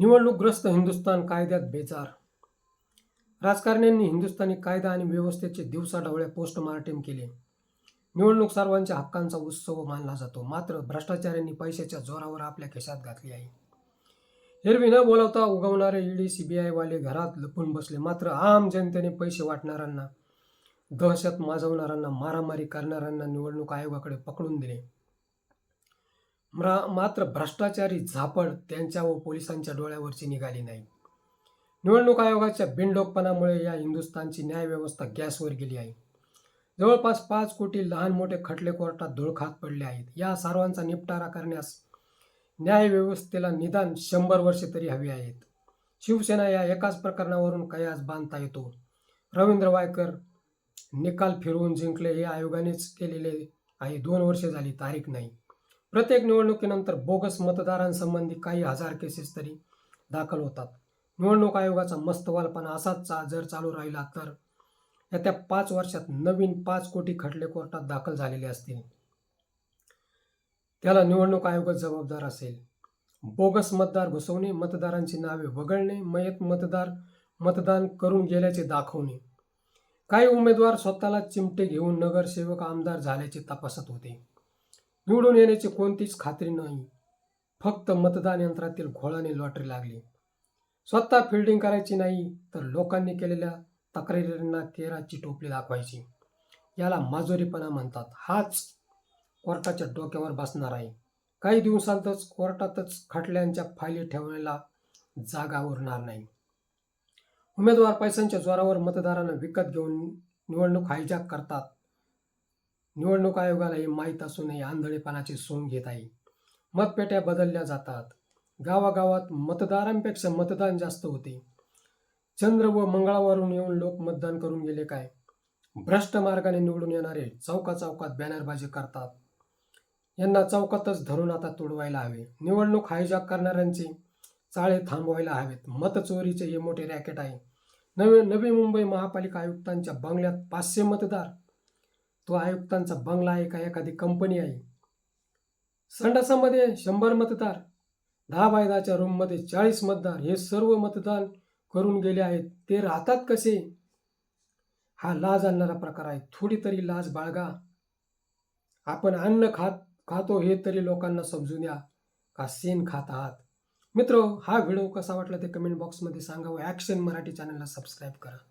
निवडणूकग्रस्त हिंदुस्थान कायद्यात बेजार. राजकारण्यांनी हिंदुस्थानी कायदा आणि व्यवस्थेचे दिवसाढवळे पोस्टमार्टम केले. निवडणूक सर्वांच्या हक्कांचा उत्सव मानला जातो. मात्र भ्रष्टाचाऱ्यांनी पैशाच्या जोरावर आपल्या खिशात घातली आहे. एरवी न बोलावता उगवणारे ईडी सीबीआयवाले घरात लपून बसले. मात्र आम जनतेने पैसे वाटणाऱ्यांना दहशत माजवणाऱ्यांना मारामारी करणाऱ्यांना निवडणूक आयोगाकडे पकडून दिले. मात्र भ्रष्टाचारी झापड त्यांच्या व पोलिसांच्या डोळ्यावरची निघाली नाही. निवडणूक आयोगाच्या बिनडोकपणामुळे या हिंदुस्थानची न्यायव्यवस्था गॅसवर गेली आहे. जवळपास पाच कोटी लहान मोठे खटले कोर्टात धुळखात पडले आहेत. या सर्वांचा निपटारा करण्यास न्यायव्यवस्थेला निदान शंभर वर्षे तरी हवी आहेत. शिवसेना या एकाच प्रकरणावरून कयास बांधता येतो? रवींद्र वायकर निकाल फिरवून जिंकले हे आयोगानेच केलेले आहे. दोन वर्षे झाली तारीख नाही. प्रत्येक निवडणुकीनंतर बोगस मतदारांसंबंधी काही हजार केसेस तरी दाखल होतात. निवडणूक आयोगाचा मस्तवालपणा असाच चा- जर चालू राहिला तर येत्या पाच वर्षात नवीन पाच कोटी खटले कोर्टात दाखल झालेले असतील. त्याला निवडणूक आयोगच जबाबदार असेल. बोगस मतदार घुसवणे मतदारांची नावे वगळणे मयत मतदार मतदान करून गेल्याचे दाखवणे. काही उमेदवार स्वतःला चिमटे घेऊन नगरसेवक आमदार झाल्याचे तपासत होते. निवडून येण्याची कोणतीच खात्री नाही. फक्त मतदान यंत्रातील घोळाने लॉटरी लागली. स्वतः फिल्डिंग करायची नाही तर लोकांनी केलेल्या तक्रारींना केराची टोपली दाखवायची. याला माजोरीपणा म्हणतात. हाच कोर्टाच्या डोक्यावर बसणार आहे. काही दिवसांतच कोर्टातच खटल्यांच्या फायली ठेवण्याला जागा उरणार नाही. उमेदवार पैशांच्या जोरावर मतदारांना विकत घेऊन निवडणूक हायजॅक करतात. निवडणूक आयोगाला हे माहीत असूनही आंधळेपणाची सोंग घेत आहे. मतपेट्या बदलल्या जातात. गावागावात मतदारांपेक्षा मतदान जास्त होते. चंद्र व मंगळावरून येऊन लोक मतदान करून गेले काय? भ्रष्ट मार्गाने निवडून येणारे चौका चौकात बॅनरबाजी करतात. यांना चौकातच धरून आता तोडवायला हवे. निवडणूक हायजॅक करणाऱ्यांचे चाळे थांबवायला हवेत. मतचोरीचे हे मोठे रॅकेट आहे. नवे नवी मुंबई महापालिका आयुक्तांच्या बंगल्यात पाचशे मतदार तो आयुक्तांचा बंगला आहे का एखादी कंपनी आहे? संडासामध्ये शंभर मतदार दहा बाय दहाच्या रूममध्ये चाळीस मतदार हे सर्व मतदान करून गेले आहेत. ते राहतात कसे? हा लाज आणणारा प्रकार आहे. थोडी तरी लाज बाळगा. आपण अन्न खात खातो हे तरी लोकांना समजून द्या. का सेन खात आहात? मित्र हा व्हिडिओ कसा वाटला ते कमेंट बॉक्समध्ये सांगा व ॲक्शन मराठी चॅनलला सबस्क्राईब करा.